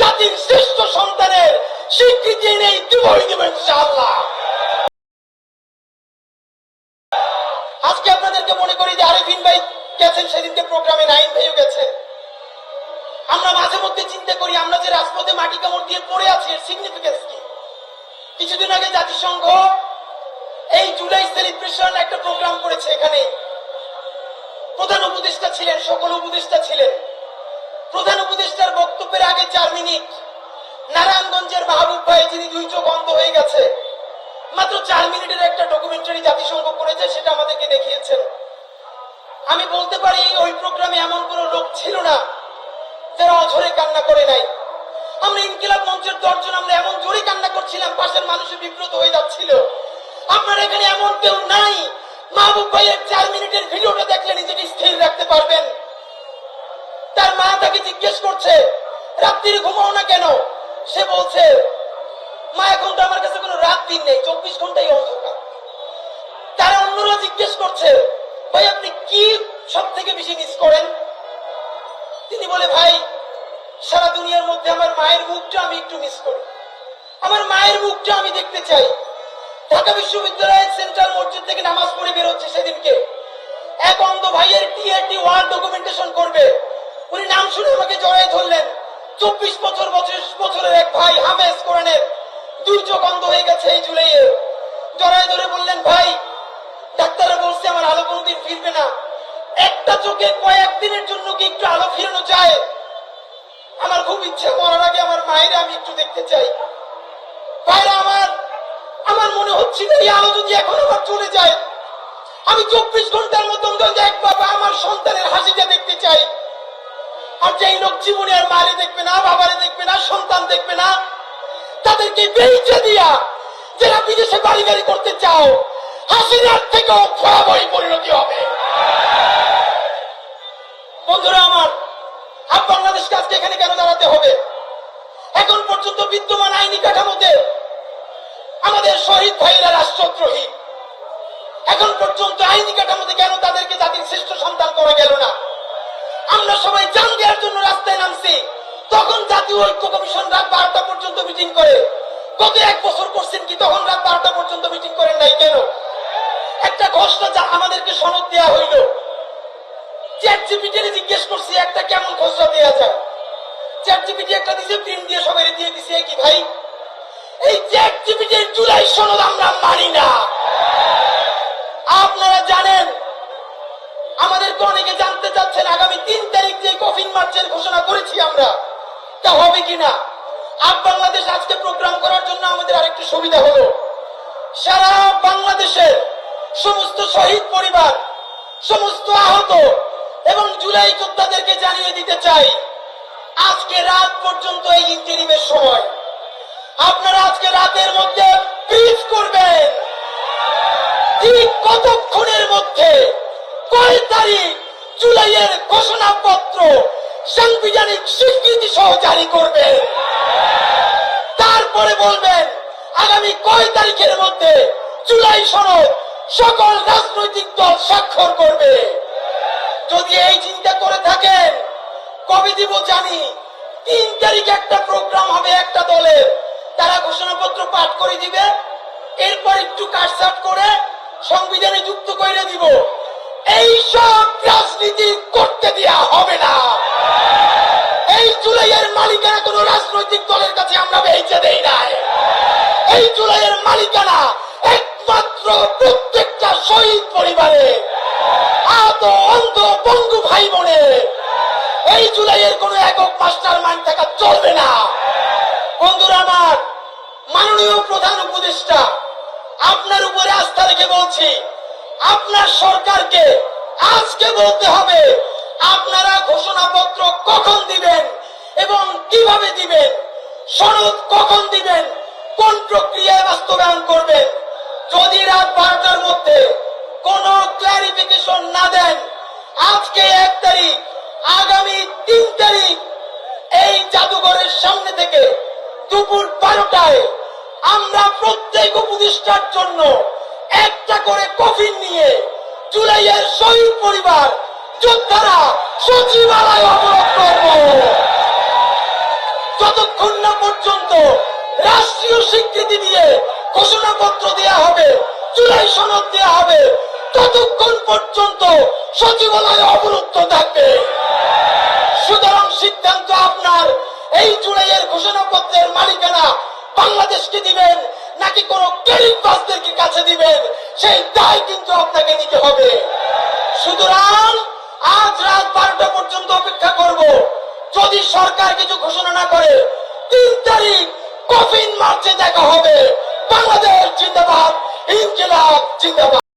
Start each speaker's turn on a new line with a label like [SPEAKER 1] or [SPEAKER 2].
[SPEAKER 1] জাতির শ্রেষ্ঠ সন্তানের স্বীকৃতি নেই দিবই দেব ইনশাআল্লাহ। আজকে আপনাদেরকে মনে করি যে আরিফিন ভাই গেছেন, সেদিনকে প্রোগ্রামে নাইন ভাইও গেছে। আমরা মাঝে মধ্যে চিন্তা করি, আমরা যে রাজপথে মাটি কামড় দিয়ে পড়ে আছি, এর সিগনিফিকেন্স কি? কিছুদিন আগে জাতিসংঘ এই জুলাই সেলিব্রেশন একটা প্রোগ্রাম করেছে এখানে। প্রধান উপদেষ্টা ছিলেন, সকল উপদেষ্টা ছিলেন। প্রধান উপদেষ্টার বক্তব্যের আগে চার মিনিট। নারায়ণগঞ্জের মাহবুব ভাই, যিনি দুই চোখ অন্ধ হয়ে গেছে, মাত্র চার মিনিটের একটা ডকুমেন্টারি জাতিসংঘ করেছে, সেটা আমাদেরকে দেখিয়েছেন। আমি বলতে পারি, ওই প্রোগ্রামে এমন কোনো লোক ছিল না, যারা অঝরে কান্না করে নাই। আমরা ইনকিলাব মঞ্চের দর্জন আমরা এমন জোরে কান্না করছিলাম, পাশের মানুষের বিব্রত হয়ে যাচ্ছিল। আপনার এখানে এমন কেউ নাই। মাহবুব ভাইয়ের চার মিনিটের ভিডিওটা দেখলে নিজেকে স্থির রাখতে পারবেন। তার মা তাকে জিজ্ঞেস করছে, রাত্রিরে ঘুমাও না কেন? সে বলছে, মা, এখন তো আমার কাছে কোনো রাত দিন নেই, চব্বিশ ঘন্টাই অন্ধকার। তারা অন্যরা জিজ্ঞেস করছে, ভাই, আপনি কি সব থেকে বেশি মিস করেন? তিনি বলে, ভাই, সারা দুনিয়ার মধ্যে আমার মায়ের মুখটা আমি একটু মিস করি। আমার মায়ের মুখটা আমি দেখতে চাই। ঢাকা বিশ্ববিদ্যালয়ের সেন্ট্রাল মসজিদ থেকে নামাজ পড়ে বেরোচ্ছে সেদিনকে। এক অন্ধ ভাইয়ের টিআরটি চব্বিশ বছর বছর বছরের এক ভাই হামেস কোরআনের চোখ অন্ধ হয়ে গেছে এই জুলাইয়ে। জড়াই ধরে বললেন, ভাই, ডাক্তাররা বলছে আমার আলো কোনোদিন ফিরবে না। একটা চোখে কয়েকদিনের জন্য কি একটু আলো ফিরানো যায়? আমার খুব ইচ্ছে, মরার আগে আমার মায়ের আমি একটু দেখতে চাই। ভাইরা আমার আমার মনে হচ্ছিল এই আলো যদি এখন আমার চলে যায়। আমি চব্বিশ ঘণ্টার মতন যদি এক বাবা আমার সন্তানের হাসিটা দেখতে চাই। আর যেই লোক জীবনে আর মারে দেখবে না, বাবারে দেখবে না, সন্তান দেখবে না, তাদেরকে বেঁচে দিয়া যারা বিদেশে বাড়ি গাড়ি করতে চাও, হাসিনার থেকেও ভয়াবহ পরিণতি হবে। বন্ধুরা আমার আপ বাংলাদেশকে আজকে এখানে কেন দাঁড়াতে হবে? এখন পর্যন্ত বিদ্যমান আইনি কাঠামোতে আমাদের শহীদ ভাইয়েরা রাষ্ট্রদ্রোহী। এখন পর্যন্ত আইনি কাঠামোতে কেন তাদেরকে জাতির শ্রেষ্ঠ সন্তান করা গেল না? আমরা সবাই জান দেওয়ার জন্য রাস্তায় নামছি। তখন জাতীয় ঐক্য কমিশন রাত বারোটা পর্যন্ত মিটিং করে। গত এক বছর করছেন কি, তখন রাত বারোটা পর্যন্ত মিটিং করেন নাই কেন? একটা ঘোষণা যা আমাদেরকে সনদ দেওয়া হইল। চ্যাট জিপিটির জিজ্ঞেস করছি, একটা কেমন ঘোষণা দেওয়া যায়? চ্যাট জিপিটি একটা দিছে প্রিন্ট দিয়ে সবাই দিয়ে দিছে কি ভাই? এই চ্যাট জিপিটির জুলাই সনদ আমরা মানি না আপনারা জানেন আমাদেরকে অনেকে জানতে চাচ্ছেন আগামী তিন তারিখ যে কফিন মার্চের ঘোষণা করেছি আমরা, তা হবে কিনা? আপ বাংলাদেশ আজকে প্রোগ্রাম করার জন্য আমাদের আরেকটু সুবিধা হলো। সারা বাংলাদেশের সমস্ত শহীদ পরিবার, সমস্ত আহত এবং জুলাই যোদ্ধাদেরকে জানিয়ে দিতে চাই, আজকে রাত পর্যন্ত এই ইন্টারিমের সময়। আপনারা আজকে রাতের মধ্যে ব্রিফ করবেন। ঠিক মধ্যে কয় তারিখ জুলাইয়ের ঘোষণাপত্র সাংবিধানিক স্বীকৃতি সহ জারি করবেন তারপরে বলবেন, আগামী কয় তারিখের মধ্যে জুলাই সনদ সকল রাজনৈতিক দল স্বাক্ষর করবে। যদি এই চিন্তা করে থাকেন, কবে দিব জানি। তিন তারিখ একটা প্রোগ্রাম হবে একটা দলের। তারা ঘোষণাপত্র পাঠ করে দিবে, এরপর একটু কাটসাট করে সংবিধানে যুক্ত করে দিব। রাজনীতি করতে দেয়া হবে না। এই জুলাইয়ের মালিকানা কোন রাজনৈতিক দলের কাছে আমরা বেঁচে দেই নাই। এই জুলাইয়ের মালিকানা একমাত্র প্রত্যেকটা শহীদ পরিবারে, আহত, অন্ধ, বঙ্গু ভাই বোনের এই জুলাইয়ের কোন একক মাস্টার মাইন্ড থাকা চলবে না। বন্ধুরা আমার, মাননীয় প্রধান উপদেষ্টা, আপনার উপরে আস্থা রেখে বলছি, আপনার সরকারকে আজকে বলতে হবে, আপনারা ঘোষণাপত্র কখন দিবেন এবং কীভাবে দিবেন, সনদ কখন দিবেন, কোন প্রক্রিয়ায় বাস্তবায়ন করবেন, যদি রাত বারোটার মধ্যে কোন ক্লারিফিকেশন না দেন, আজকে এক তারিখ, আগামী তিন তারিখ, এই জাদুঘরের সামনে থেকে দুপুর বারোটায় আমরা প্রত্যেক উপদেষ্টার জন্য একটা করে কফিন নিয়ে জুলাইয়ের শহীদ পরিবার, যোদ্ধারা সচিবালয় অবরোধ করব। যতক্ষণ না পর্যন্ত রাষ্ট্রীয় স্বীকৃতি দিয়ে ঘোষণাপত্র দেয়া হবে চুলাই সনদ দেয়া হবে, ততক্ষণ পর্যন্ত সচিবালয় অবরুদ্ধ থাকবে। সুতরাং সিদ্ধান্ত আপনার, এই জুলাইয়ের ঘোষণাপত্রের মালিকানা বাংলাদেশকে দিবেন, নাকি কোন গরিবদেরকে কাছে দিবেন? সেই দায় কিন্তু আপনাকে নিতে হবে। সুতরাং আজ রাত বারোটা পর্যন্ত অপেক্ষা করব। যদি সরকার কিছু ঘোষণা না করে, তিন তারিখ কফিন মার্চে দেখা হবে। বাংলাদেশ জিন্দাবাদ, ইনকিলাব জিন্দাবাদ।